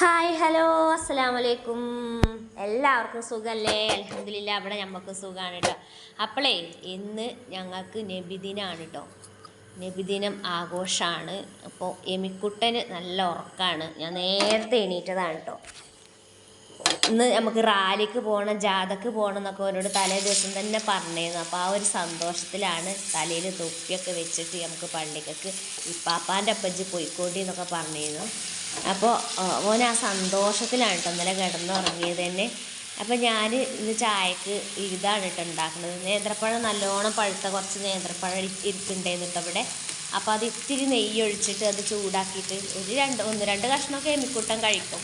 Hi hello അസ്സലാമു വലൈക്കും എല്ലാവർക്കും സുഖമല്ലേ അലഹമില്ല അവിടെ നമുക്ക് സുഖമാണ് കേട്ടോ അപ്പോളേ ഇന്ന് ഞങ്ങൾക്ക് നബിദിനാണ് കേട്ടോ നബിദിനം ആഘോഷമാണ് അപ്പോൾ എമിക്കുട്ടന് നല്ല ഉറക്കമാണ് ഞാൻ നേരത്തെ എണീറ്റതാണ് കേട്ടോ ഇന്ന് നമുക്ക് റാലിക്ക് പോകണം ജാഥക്ക് പോകണം എന്നൊക്കെ അവരോട് തലേ ദിവസം തന്നെ പറഞ്ഞിരുന്നു. അപ്പോൾ ആ ഒരു സന്തോഷത്തിലാണ് തലയിൽ തൊപ്പിയൊക്കെ വെച്ചിട്ട് നമുക്ക് പള്ളിക്കൊക്കെ ഇപ്പാപ്പാന്റെ അപ്പച്ചി പോയിക്കോട്ടി എന്നൊക്കെ പറഞ്ഞിരുന്നു. അപ്പോൾ ഓൻ ആ സന്തോഷത്തിലാണ് കേട്ടോ ഇന്നലെ കിടന്നുറങ്ങിയത് തന്നെ അപ്പോൾ ഞാൻ ഇന്ന് ചായക്ക് ഇതാണ് കേട്ടോ ഉണ്ടാക്കുന്നത്. നേന്ത്രപ്പഴം നല്ലോണം പഴുത്ത കുറച്ച് നേന്ത്രപ്പഴം ഇരി- ഇരിക്കുന്നുണ്ടായിരുന്നു കേട്ടോ ഇവിടെ. അപ്പോൾ അത് ഇത്തിരി നെയ്യ് ഒഴിച്ചിട്ട് അത് ചൂടാക്കിയിട്ട് ഒരു രണ്ട് ഒന്ന് രണ്ട് കഷ്ണമൊക്കെ എമ്മിക്കൂട്ടം കഴിക്കും.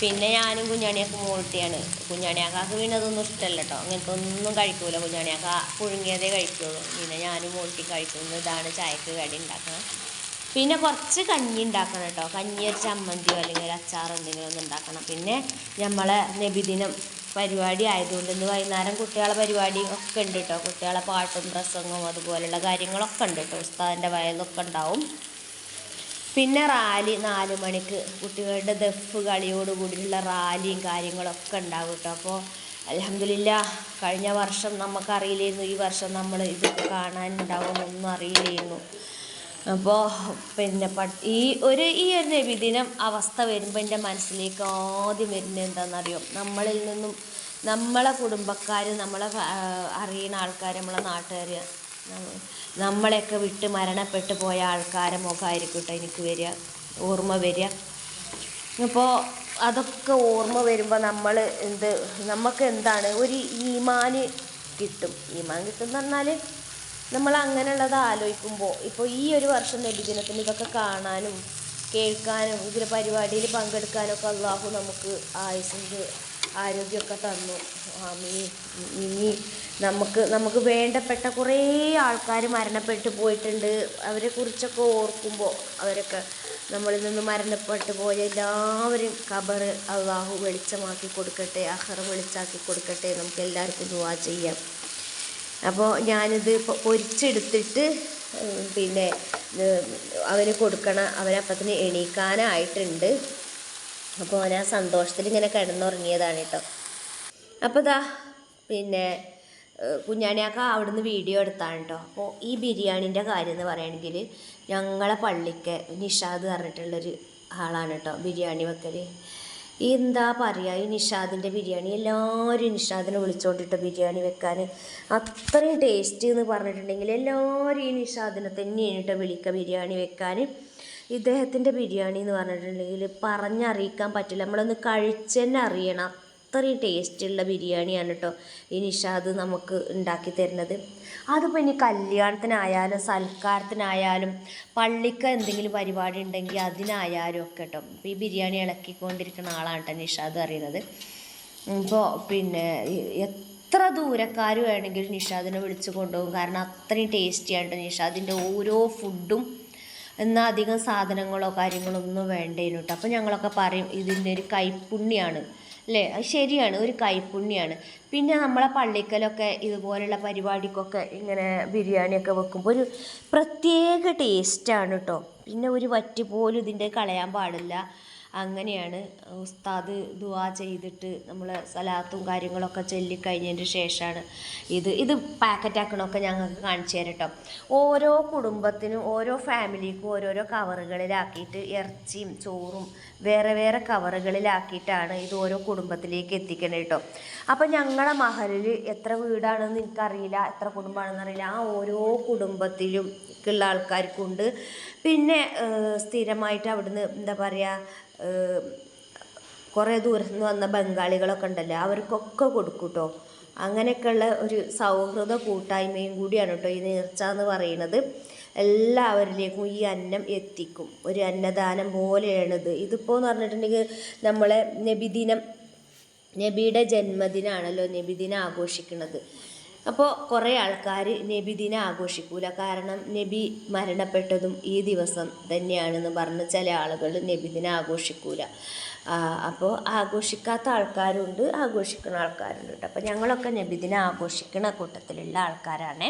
പിന്നെ ഞാനും കുഞ്ഞാണിയൊക്കെ മോൾട്ടിയാണ് കുഞ്ഞാണിയാക്കാക്ക് പിന്നെ അതൊന്നും ഇഷ്ടമല്ല കേട്ടോ. അങ്ങനത്തെ ഒന്നും കഴിക്കൂല. കുഞ്ഞാണിയാക്ക പുഴുങ്ങിയതേ കഴിക്കുള്ളൂ. പിന്നെ ഞാനും മോൾട്ടി കഴിക്കുന്നു ഇതാണ് ചായക്ക് കടി ഉണ്ടാക്കണം പിന്നെ കുറച്ച് കഞ്ഞി ഉണ്ടാക്കണം കേട്ടോ. കഞ്ഞി ഒരു ചമ്മന്തിയോ അല്ലെങ്കിൽ ഒരു അച്ചാറോ എന്തെങ്കിലും ഒന്ന് ഉണ്ടാക്കണം. പിന്നെ നമ്മളെ നബിദിനം പരിപാടി ആയതുകൊണ്ട് ഇന്ന് വൈകുന്നേരം കുട്ടികളെ പരിപാടി ഒക്കെ ഉണ്ട് കേട്ടോ. കുട്ടികളെ പാട്ടും പ്രസംഗവും അതുപോലെയുള്ള കാര്യങ്ങളൊക്കെ ഉണ്ട് കേട്ടോ. ഉസ്താദിന്റെ വയലൊക്കെ ഉണ്ടാവും. പിന്നെ റാലി നാല് മണിക്ക് കുട്ടികളുടെ ദഫ് കളിയോട് കൂടിയുള്ള റാലിയും കാര്യങ്ങളൊക്കെ ഉണ്ടാവും കേട്ടോ. അപ്പോൾ അലഹമില്ല കഴിഞ്ഞ വർഷം നമുക്കറിയില്ലായിരുന്നു. ഈ വർഷം നമ്മൾ ഇത് കാണാനുണ്ടാവുമെന്നൊന്നും അറിയില്ലായിരുന്നു. അപ്പോൾ പിന്നെ ഈ ഒരു ഈ ഒരു നബിദിനം അവസ്ഥ വരുമ്പോൾ എന്റെ മനസ്സിലേക്ക് ആദ്യം വരുന്നത് എന്താണെന്നറിയോ? നമ്മളിൽ നിന്നും നമ്മളെ കുടുംബക്കാർ നമ്മളെ അറിയുന്ന ആൾക്കാർ നമ്മളെ നാട്ടുകാർ നമ്മളെയൊക്കെ വിട്ട് മരണപ്പെട്ടു പോയ ആൾക്കാരെ മുഖമായിരിക്കും കേട്ടോ എനിക്ക് വരിക ഓർമ്മ വരിക. അപ്പോൾ അതൊക്കെ ഓർമ്മ വരുമ്പോൾ നമ്മൾ എന്ത് നമുക്ക് എന്താണ്? ഒരു ഈമാന് കിട്ടും. ഈമാൻ കിട്ടും എന്ന് പറഞ്ഞാൽ നമ്മൾ അങ്ങനെയുള്ളത് ആലോചിക്കുമ്പോൾ ഇപ്പോൾ ഈ ഒരു വർഷം നബിദിനത്തിന് ഇതൊക്കെ കാണാനും കേൾക്കാനും ഇതിലെ പരിപാടിയിൽ പങ്കെടുക്കാനൊക്കെ അള്ളാഹു നമുക്ക് ആയുസിന്റെ ആരോഗ്യമൊക്കെ തന്നു. ആമീ ഇനി നമുക്ക് നമുക്ക് വേണ്ടപ്പെട്ട കുറേ ആൾക്കാർ മരണപ്പെട്ടു പോയിട്ടുണ്ട്. അവരെ കുറിച്ചൊക്കെ ഓർക്കുമ്പോൾ അവരൊക്കെ നമ്മളിൽ നിന്ന് മരണപ്പെട്ടു പോയ എല്ലാവരും ഖബർ അള്ളാഹു വെളിച്ചമാക്കി കൊടുക്കട്ടെ അഹർ വെളിച്ചാക്കി കൊടുക്കട്ടെ. നമുക്ക് എല്ലാവർക്കും ദുവാ ചെയ്യാം. അപ്പോൾ ഞാനിത് പൊരിച്ചെടുത്തിട്ട് പിന്നെ അവന് കൊടുക്കണം അവനപ്പത്തിന് എണീക്കാനായിട്ടുണ്ട്. അപ്പോൾ അവനാ സന്തോഷത്തിൽ ഇങ്ങനെ കിടന്നുറങ്ങിയതാണ് കേട്ടോ അപ്പോൾ ഇതാ പിന്നെ കുഞ്ഞാണിയാക്ക അവിടുന്ന് വീഡിയോ എടുത്താണ് കേട്ടോ അപ്പോൾ ഈ ബിരിയാണീന്റെ കാര്യം എന്ന് പറയുകയാണെങ്കിൽ ഞങ്ങളെ പള്ളിക്ക് നിഷാദ് പറഞ്ഞിട്ടുള്ളൊരു ആളാണ് കേട്ടോ ബിരിയാണി വെക്കൽ എന്താ പറയുക ഈ നിഷാദിന്റെ ബിരിയാണി? എല്ലാവരും നിഷാദിനെ വിളിച്ചോണ്ടിട്ട് ബിരിയാണി വെക്കാൻ. അത്രയും ടേസ്റ്റ് എന്ന് പറഞ്ഞിട്ടുണ്ടെങ്കിൽ എല്ലാവരും ഈ നിഷാദിനെ തന്നെയാണ് കേട്ടോ വിളിക്കുക ബിരിയാണി വെക്കാൻ. ഇദ്ദേഹത്തിന്റെ ബിരിയാണി എന്ന് പറഞ്ഞിട്ടുണ്ടെങ്കിൽ പറഞ്ഞറിയിക്കാൻ പറ്റില്ല. നമ്മളൊന്ന് കഴിച്ചെന്നെ അറിയണം. അത്രയും ടേസ്റ്റുള്ള ബിരിയാണിയാണ് കേട്ടോ ഈ നിഷാദ് നമുക്ക് ഉണ്ടാക്കി തരുന്നത്. അതിപ്പോൾ ഇനി കല്യാണത്തിനായാലും സൽക്കാരത്തിനായാലും പള്ളിക്ക് എന്തെങ്കിലും പരിപാടി ഉണ്ടെങ്കിൽ അതിനായാലും ഒക്കെ കേട്ടോ ഈ ബിരിയാണി ഇളക്കിക്കൊണ്ടിരിക്കുന്ന ആളാണ് കേട്ടോ നിഷാദ് അറിയുന്നത് ഇപ്പോൾ പിന്നെ എത്ര ദൂരക്കാർ വേണമെങ്കിലും നിഷാദിനെ വിളിച്ച് കൊണ്ടുപോകും. കാരണം അത്രയും ടേസ്റ്റിയാണ് നിഷാദിന്റെ ഓരോ ഫുഡും. എന്നാൽ അധികം സാധനങ്ങളോ കാര്യങ്ങളോ ഒന്നും വേണ്ടേനു കേട്ടോ അപ്പോൾ ഞങ്ങളൊക്കെ പറയും ഇതിന്റെ ഒരു കൈപ്പുണ്യാണ്. അല്ലേ? അത് ശരിയാണ്. ഒരു കൈപ്പുണ്യാണ്. പിന്നെ നമ്മളെ പള്ളിക്കലൊക്കെ ഇതുപോലുള്ള പരിപാടിക്കൊക്കെ ഇങ്ങനെ ബിരിയാണിയൊക്കെ വെക്കുമ്പോൾ ഒരു പ്രത്യേക ടേസ്റ്റാണ് കേട്ടോ പിന്നെ ഒരു വറ്റ് പോലും ഇതിന്റെ കളയാൻ പാടില്ല. അങ്ങനെയാണ് ഉസ്താദ് ദുആ ചെയ്തിട്ട് നമ്മൾ സലാത്തും കാര്യങ്ങളൊക്കെ ചൊല്ലിക്കഴിഞ്ഞതിന് ശേഷമാണ് ഇത്. ഇത് പാക്കറ്റാക്കണമൊക്കെ ഞങ്ങൾക്ക് കാണിച്ചു തരാം കേട്ടോ ഓരോ കുടുംബത്തിനും ഓരോ ഫാമിലിക്കും ഓരോരോ കവറുകളിലാക്കിയിട്ട് ഇറച്ചിയും ചോറും വേറെ വേറെ കവറുകളിലാക്കിയിട്ടാണ് ഇത് ഓരോ കുടുംബത്തിലേക്ക് എത്തിക്കണത് കേട്ടോ അപ്പം ഞങ്ങളുടെ മഹലിൽ എത്ര വീടാണെന്ന് എനിക്കറിയില്ല എത്ര കുടുംബമാണെന്ന് അറിയില്ല. ആ ഓരോ കുടുംബത്തിലും ഉള്ള ആൾക്കാർക്കുണ്ട്. പിന്നെ സ്ഥിരമായിട്ട് അവിടുന്ന് എന്താ പറയുക കുറേ ദൂരത്തു നിന്ന് വന്ന ബംഗാളികളൊക്കെ ഉണ്ടല്ലോ അവർക്കൊക്കെ കൊടുക്കും കേട്ടോ അങ്ങനെയൊക്കെയുള്ള ഒരു സൗഹൃദ കൂട്ടായ്മയും കൂടിയാണ് കേട്ടോ ഈ നേർച്ച എന്ന് പറയുന്നത്. എല്ലാവരിലേക്കും ഈ അന്നം എത്തിക്കും. ഒരു അന്നദാനം പോലെയാണിത് ഇതിപ്പോൾ എന്ന് പറഞ്ഞിട്ടുണ്ടെങ്കിൽ നമ്മളെ നബിദിനം നബിയുടെ ജന്മദിനമാണല്ലോ നബിദിനം ആഘോഷിക്കുന്നത്. അപ്പോൾ കുറേ ആൾക്കാർ നബിദിനം ആഘോഷിക്കൂല. കാരണം നബി മരണപ്പെട്ടതും ഈ ദിവസം തന്നെയാണെന്ന് പറഞ്ഞ് ചില ആളുകൾ നബിദിനം ആഘോഷിക്കൂല. അപ്പോൾ ആഘോഷിക്കാത്ത ആൾക്കാരുണ്ട് ആഘോഷിക്കുന്ന ആൾക്കാരുണ്ട്. അപ്പോൾ ഞങ്ങളൊക്കെ നബിദിനം ആഘോഷിക്കുന്ന കൂട്ടത്തിലുള്ള ആൾക്കാരാണ്.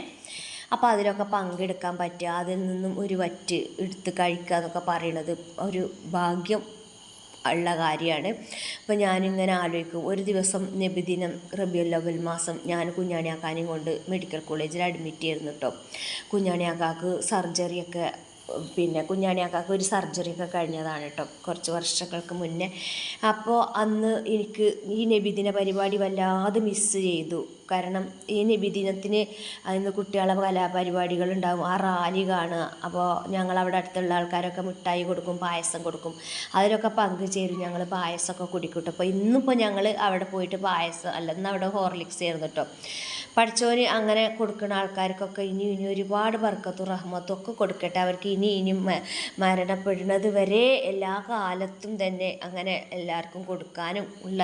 അപ്പോൾ അതിലൊക്കെ പങ്കെടുക്കാൻ പറ്റുക അതിൽ നിന്നും ഒരു വറ്റ് എടുത്ത് കഴിക്കുക എന്നൊക്കെ പറയണത് ഒരു ഭാഗ്യം ഉള്ള കാര്യമാണ്. അപ്പോൾ ഞാനിങ്ങനെ ആലോചിക്കും. ഒരു ദിവസം നബിദിനം റബിയുൽ അവൽ മാസം ഞാൻ കുഞ്ഞാണിയാക്കാനെയും കൊണ്ട് മെഡിക്കൽ കോളേജിൽ അഡ്മിറ്റ് ചെയ്യുന്നു കേട്ടോ കുഞ്ഞാണിയാക്കാക്ക് സർജറിയൊക്കെ പിന്നെ കുഞ്ഞാണിയാക്കാക്ക് ഒരു സർജറി ഒക്കെ കഴിഞ്ഞതാണ് കേട്ടോ. കുറച്ച് വർഷങ്ങൾക്ക് മുന്നേ. അപ്പോൾ അന്ന് എനിക്ക് ഈ നബിദിന പരിപാടി വല്ലാതെ മിസ്സ് ചെയ്തു. കാരണം ഈ നബിദിനത്തിന് അന്ന് കുട്ടികളെ കലാപരിപാടികൾ ഉണ്ടാകും ആ റാലി കാണുക. അപ്പോൾ ഞങ്ങൾ അവിടെ അടുത്തുള്ള ആൾക്കാരൊക്കെ മിഠായി കൊടുക്കും പായസം കൊടുക്കും. അതിലൊക്കെ പങ്കുചേരും ഞങ്ങൾ പായസമൊക്കെ കുടിക്കും കേട്ടോ. അപ്പോൾ ഇന്നിപ്പോൾ ഞങ്ങൾ അവിടെ പോയിട്ട് പായസം അല്ല ഇന്ന് അവിടെ ഹോർലിക്സ് ചേർന്നു കേട്ടോ. പഠിച്ചവന് അങ്ങനെ കൊടുക്കുന്ന ആൾക്കാർക്കൊക്കെ ഇനി ഇനി ഒരുപാട് ബർക്കത്തും റഹ്മത്തും ഒക്കെ കൊടുക്കട്ടെ. അവർക്ക് ഇനി ഇനി മരണപ്പെടുന്നത് വരെ എല്ലാ കാലത്തും തന്നെ അങ്ങനെ എല്ലാവർക്കും കൊടുക്കാനും ഉള്ള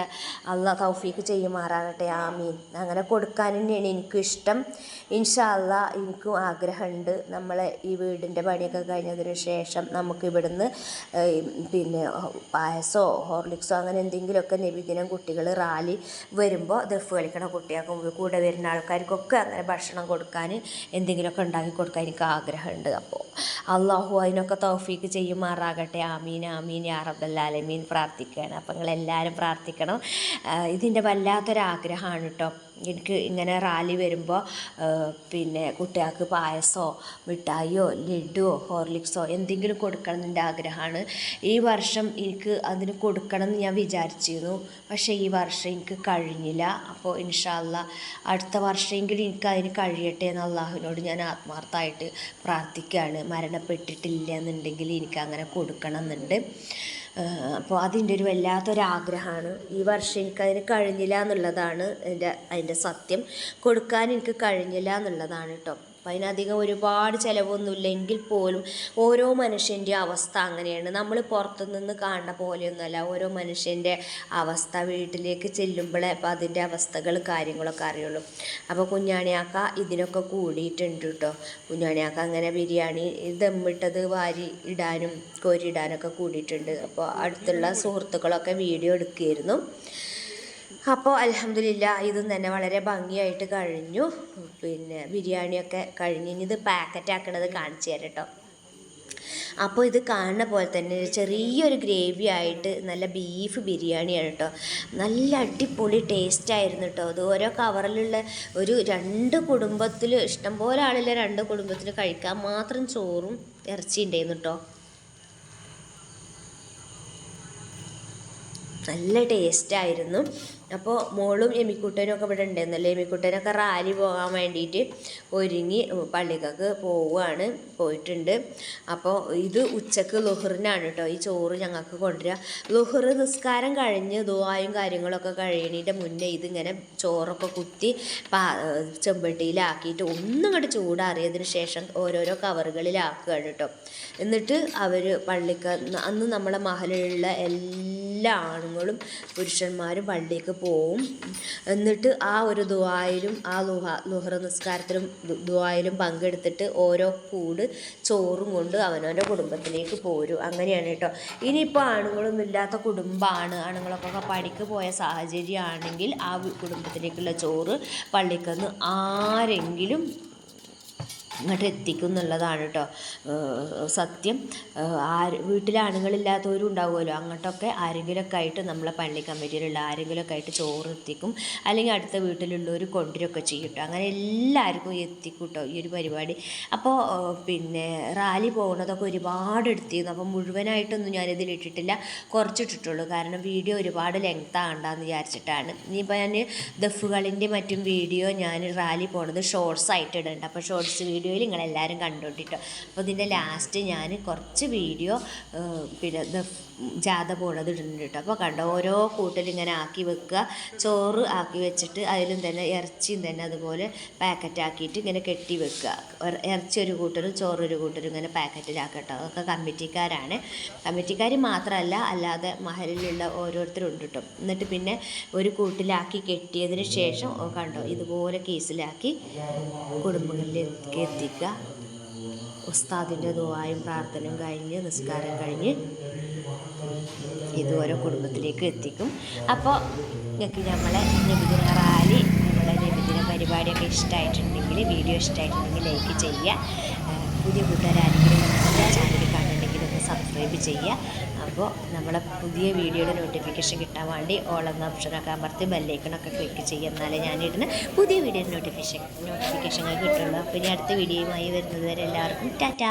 അള്ള തൗഫീക്ക് ചെയ്യുമാറാകട്ടെ. ആമീൻ. അങ്ങനെ കൊടുക്കാൻ തന്നെയാണ് എനിക്കിഷ്ടം ഇൻഷാ അള്ളാ എനിക്കും ആഗ്രഹമുണ്ട്. നമ്മളെ ഈ വീടിന്റെ പണിയൊക്കെ കഴിഞ്ഞതിന് ശേഷം നമുക്ക് ഇവിടുന്ന് പിന്നെ പായസോ ഹോർലിക്സോ അങ്ങനെ എന്തെങ്കിലുമൊക്കെ നബിദിനം കുട്ടികൾ റാലി വരുമ്പോൾ ദഫ് കളിക്കണ കുട്ടികൾക്കും കൂടെ വരുന്ന ആൾക്കാർക്കൊക്കെ അങ്ങനെ ഭക്ഷണം കൊടുക്കാൻ എന്തെങ്കിലുമൊക്കെ ഉണ്ടാക്കി കൊടുക്കാൻ എനിക്ക് ആഗ്രഹമുണ്ട്. അപ്പോൾ അള്ളാഹു അതിനൊക്കെ തൗഫീക്ക് ചെയ്യുമാറാകട്ടെ. ആമീൻ ആമീൻ യാ റബ്ബല്ലാലമീൻ പ്രാർത്ഥിക്കുകയാണ്. അപ്പോൾ നിങ്ങളെല്ലാവരും പ്രാർത്ഥിക്കണം. ഇതിന്റെ വല്ലാത്തൊരാഗ്രഹമാണ് കേട്ടോ. എനിക്ക് ഇങ്ങനെ റാലി വരുമ്പോൾ പിന്നെ കുട്ടികൾക്ക് പായസമോ മിഠായിയോ ലഡുവോ ഹോർലിക്സോ എന്തെങ്കിലും കൊടുക്കണം എന്നെന്റെ ആഗ്രഹമാണ്. ഈ വർഷം എനിക്ക് അതിന് കൊടുക്കണം എന്ന് ഞാൻ വിചാരിച്ചിരുന്നു. പക്ഷേ ഈ വർഷം എനിക്ക് കഴിഞ്ഞില്ല. അപ്പോൾ ഇൻഷാല്ല അടുത്ത വർഷമെങ്കിലും എനിക്ക് അതിന് കഴിയട്ടെ എന്ന് അള്ളാഹുവിനോട് ഞാൻ ആത്മാർത്ഥമായിട്ട് പ്രാർത്ഥിക്കുകയാണ്. മരണപ്പെട്ടിട്ടില്ല എന്നുണ്ടെങ്കിൽ എനിക്ക് അങ്ങനെ കൊടുക്കണം എന്നുണ്ട്. അപ്പോൾ അതിന്റെ ഒരു വല്ലാത്തൊരാഗ്രഹമാണ്. ഈ വർഷം എനിക്കതിന് കഴിഞ്ഞില്ല എന്നുള്ളതാണ് എന്റെ അതിന്റെ സത്യം. കൊടുക്കാൻ എനിക്ക് കഴിഞ്ഞില്ല എന്നുള്ളതാണ് കേട്ടോ. അപ്പം അതിനധികം ഒരുപാട് ചിലവൊന്നുമില്ല എങ്കിൽ പോലും ഓരോ മനുഷ്യന്റെ അവസ്ഥ അങ്ങനെയാണ്. നമ്മൾ പുറത്തുനിന്ന് കാണുന്ന പോലെയൊന്നുമല്ല. ഓരോ മനുഷ്യന്റെ അവസ്ഥ വീട്ടിലേക്ക് ചെല്ലുമ്പോഴേ അപ്പോൾ അതിന്റെ അവസ്ഥകൾ കാര്യങ്ങളൊക്കെ അറിയുള്ളൂ. അപ്പോൾ കുഞ്ഞാണിയാക്ക ഇതിനൊക്കെ കൂടിയിട്ടുണ്ട് കേട്ടോ കുഞ്ഞാണിയാക്ക അങ്ങനെ ബിരിയാണി ദമ്മിട്ടത് വാരി ഇടാനും കോരിയിടാനൊക്കെ കൂടിയിട്ടുണ്ട്. അപ്പോൾ അടുത്തുള്ള സുഹൃത്തുക്കളൊക്കെ വീഡിയോ എടുക്കുകയായിരുന്നു. അപ്പോൾ അലഹമില്ല ഇതും തന്നെ വളരെ ഭംഗിയായിട്ട് കഴിഞ്ഞു. പിന്നെ ബിരിയാണിയൊക്കെ കഴിഞ്ഞ് ഇനി ഇത് പാക്കറ്റ് ആക്കണത് കാണിച്ചു തരാം കേട്ടോ. അപ്പോൾ ഇത് കാണുന്ന പോലെ തന്നെ ചെറിയൊരു ഗ്രേവി ആയിട്ട് നല്ല ബീഫ് ബിരിയാണിയാണ് കേട്ടോ. നല്ല അടിപൊളി ടേസ്റ്റ് ആയിരുന്നു കേട്ടോ. അത് ഓരോ കവറിലുള്ള ഒരു രണ്ട് കുടുംബത്തിൽ ഇഷ്ടംപോലെ ആളില്ല രണ്ട് കുടുംബത്തിൽ കഴിക്കാൻ മാത്രം ചോറും ഇറച്ചി ഉണ്ടായിരുന്നു കേട്ടോ. നല്ല ടേസ്റ്റായിരുന്നു അപ്പോൾ മോളും എമിക്കുട്ടനും ഒക്കെ ഇവിടെ ഉണ്ടായിരുന്നല്ലോ എമിക്കുട്ടനൊക്കെ റാലി പോകാൻ വേണ്ടിയിട്ട് ഒരുങ്ങി പള്ളിക്കൊക്കെ പോവുകയാണ് പോയിട്ടുണ്ട്. അപ്പോൾ ഇത് ഉച്ചയ്ക്ക് ലുഹറിനാണ് കേട്ടോ ഈ ചോറ് ഞങ്ങൾക്ക് കൊണ്ടുവരിക ലുഹർ നിസ്കാരം കഴിഞ്ഞ് ദുവായും കാര്യങ്ങളൊക്കെ കഴിയണതിന്റെ മുന്നേ ഇതിങ്ങനെ ചോറൊക്കെ കുത്തി പാ ചെമ്പട്ടിയിലാക്കിയിട്ട് ഒന്നും കൂടെ ചൂടാറിയതിന് ശേഷം ഓരോരോ കവറുകളിലാക്കുകയാണ് കേട്ടോ എന്നിട്ട് അവർ പള്ളിക്ക് അന്ന് നമ്മളെ മഹലിലുള്ള എല്ലാ ആണുങ്ങളും പുരുഷന്മാരും പള്ളിക്ക് പോവും. എന്നിട്ട് ആ ഒരു ദുവായിലും ആ ലുഹ ലുഹർ നിസ്കാരത്തിലും ദുവായിലും പങ്കെടുത്തിട്ട് ഓരോ കൂട് ചോറും കൊണ്ട് അവനവന്റെ കുടുംബത്തിലേക്ക് പോരും. അങ്ങനെയാണ് കേട്ടോ. ഇനിയിപ്പോൾ ആണുങ്ങളൊന്നും ഇല്ലാത്ത കുടുംബമാണ്. ആണുങ്ങളൊക്കെ പണിക്ക് പോയ സാഹചര്യമാണെങ്കിൽ ആ കുടുംബത്തിലേക്കുള്ള ചോറ് പള്ളിക്കന്ന് ആരെങ്കിലും ഇങ്ങോട്ട് എത്തിക്കും എന്നുള്ളതാണ് കേട്ടോ സത്യം ആര് വീട്ടിൽ ആണുങ്ങളില്ലാത്തവരും ഉണ്ടാവുമല്ലോ അങ്ങോട്ടൊക്കെ ആരെങ്കിലുമൊക്കെ ആയിട്ട് നമ്മളെ പള്ളി കമ്മിറ്റിയിലുള്ള ആരെങ്കിലുമൊക്കെ ആയിട്ട് ചോറ് എത്തിക്കും അല്ലെങ്കിൽ അടുത്ത വീട്ടിലുള്ളവർ കൊണ്ടുവരൊക്കെ ചെയ്യും കേട്ടോ. അങ്ങനെ എല്ലാവർക്കും എത്തിക്കും കേട്ടോ ഈ ഒരു പരിപാടി. അപ്പോൾ പിന്നെ റാലി പോകുന്നതൊക്കെ ഒരുപാട് എടുത്തിരുന്നു. അപ്പോൾ മുഴുവനായിട്ടൊന്നും ഞാനിതിൽ ഇട്ടിട്ടില്ല. കുറച്ചിട്ടിട്ടുള്ളൂ കാരണം വീഡിയോ ഒരുപാട് ലെങ്ത് ആകണ്ടെന്ന് വിചാരിച്ചിട്ടാണ്. ഇനിയിപ്പോൾ ഞാൻ ദഫുകളിന്റെ മറ്റും വീഡിയോ ഞാൻ റാലി പോണത് ഷോർട്സ് ആയിട്ട് ഇടുന്നുണ്ട് അപ്പോൾ ഷോർട്സ് വീഡിയോയിൽ നിങ്ങളെല്ലാവരും കണ്ടോണ്ടിട്ടോ. അപ്പോൾ ഇതിന്റെ ലാസ്റ്റ് ഞാൻ കുറച്ച് വീഡിയോ പിന്നെ ജാഥ പോണത് ഇടുന്നുണ്ട് കേട്ടോ. അപ്പോൾ കണ്ടോ ഓരോ കൂട്ടിൽ ഇങ്ങനെ ആക്കി വെക്കുക. ചോറ് ആക്കി വെച്ചിട്ട് അതിലും തന്നെ ഇറച്ചിയും തന്നെ അതുപോലെ പാക്കറ്റ് ആക്കിയിട്ട് ഇങ്ങനെ കെട്ടി വെക്കുക. ഇറച്ചി ഒരു കൂട്ടരും ചോറ് ഒരു കൂട്ടരും ഇങ്ങനെ പാക്കറ്റിലാക്കട്ടോ അതൊക്കെ കമ്മിറ്റിക്കാരാണ്. കമ്മിറ്റിക്കാർ മാത്രമല്ല അല്ലാതെ മഹലിലുള്ള ഓരോരുത്തരും ഉണ്ട് കേട്ടോ. എന്നിട്ട് പിന്നെ ഒരു കൂട്ടിലാക്കി കെട്ടിയതിന് ശേഷം കണ്ടോ ഇതുപോലെ കേസിലാക്കി കുടുംബങ്ങളിലേക്ക് എത്തിക്കുക ഉസ്താദിന്റെ ദുവായും പ്രാർത്ഥനയും കഴിഞ്ഞ് നിസ്കാരം കഴിഞ്ഞ് ഇത് ഓരോ കുടുംബത്തിലേക്ക് എത്തിക്കും. അപ്പോൾ നിങ്ങൾക്ക് നമ്മളെ നബിദിന റാലി നമ്മുടെ നബിദിന പരിപാടിയൊക്കെ ഇഷ്ടമായിട്ടുണ്ടെങ്കിൽ വീഡിയോ ഇഷ്ടമായിട്ടുണ്ടെങ്കിൽ ലൈക്ക് ചെയ്യുക. പുതിയ പുതിയ കൂട്ടുകാരാരെങ്കിലും നമ്മുടെ ചാനൽ കാണുന്നുണ്ടെങ്കിൽ ഒന്ന് സബ്സ്ക്രൈബ് ചെയ്യുക. ചെയ്യുമ്പോൾ നമ്മളെ പുതിയ വീഡിയോയുടെ നോട്ടിഫിക്കേഷൻ കിട്ടാൻ വേണ്ടി ഓളെന്ന ഓപ്ഷനൊക്കെ അമർത്തി ബെല്ലൈക്കണൊക്കെ ക്ലിക്ക് ചെയ്യുക എന്നാലേ ഞാനിടുന്ന പുതിയ വീഡിയോയുടെ നോട്ടിഫിക്കേഷൻ നോട്ടിഫിക്കേഷനൊക്കെ കിട്ടുള്ളൂ. അപ്പോൾ ഇനി അടുത്ത വീഡിയോയുമായി വരുന്നത് വരെ എല്ലാവർക്കും ടാറ്റ.